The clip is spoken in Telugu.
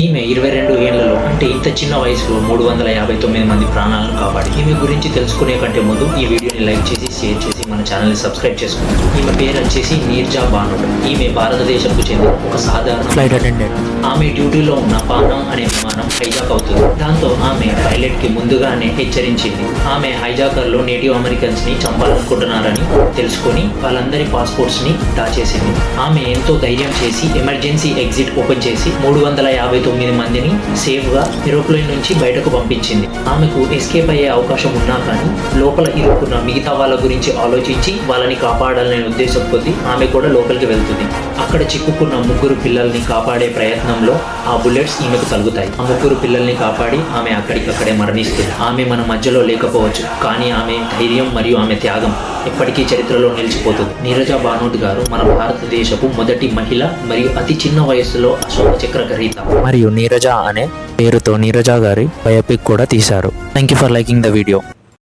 ఈమె ఇరవై రెండు ఏళ్లలో అంటే ఇంత చిన్న వయసులో మూడు వందల యాభై తొమ్మిది మంది ప్రాణాలను కాపాడి ఈమె గురించి తెలుసుకునే కంటే ముందు ఈ వీడియోని లైక్ చేసి షేర్ చేసి మన ఛానల్ని సబ్స్క్రైబ్ చేసుకోండి. ఈమె పేరు వచ్చేసి నీర్జా బానుడు. ఈమె భారతదేశంకు చెందిన ఒక సాధారణ ఫ్లైట్ అటెండెంట్ ఆమె డ్యూటీలో ఉన్న పానం అనే విమానం హైజాక్ అవుతుంది. దాంతో ఆమె పైలట్కి ముందుగానే హెచ్చరించింది. ఆమె హైజాకర్లో నేటివ్ అమెరికన్స్ని చంపాలనుకుంటున్నారని తెలుసుకొని వాళ్ళందరి పాస్పోర్ట్స్ని దాచేసింది. ఆమె ఎంతో ధైర్యం చేసి ఎమర్జెన్సీ ఎగ్జిట్ ఓపెన్ చేసి మూడు వందల యాభై తొమ్మిది మందిని సేఫ్గా ఏరోప్లేన్ నుంచి బయటకు పంపించింది. ఆమెకు ఎస్కేప్ అయ్యే అవకాశం ఉన్నా కానీ లోపల ఇరుక్కున్న మిగతా వాళ్ళ గురించి ఆలోచించి వాళ్ళని కాపాడాలనే ఉద్దేశం కొద్దీ ఆమె కూడా లోపలికి వెళ్తుంది. అక్కడ చిక్కుకున్న ముగ్గురు పిల్లల్ని కాపాడే ప్రయత్నంలో ఆ బుల్లెట్స్ ఈమెకు తగులుతాయి ఆ ముగ్గురు పిల్లల్ని కాపాడి ఆమె అక్కడికక్కడే మరణిస్తుంది. ఆమె మన మధ్యలో లేకపోవచ్చు కానీ ఆమె ధైర్యం మరియు ఆమె త్యాగం ఎప్పటికీ చరిత్రలో నిలిచిపోతుంది. నీరజ బానోట్ గారు మన భారతదేశపు మొదటి మహిళ మరియు అతి చిన్న వయసులో అశోక చక్ర గ్రహీత మరియు నీరజ అనే పేరుతో నీరజా గారి బయోపిక్ కూడా తీశారు. Thank you for liking the video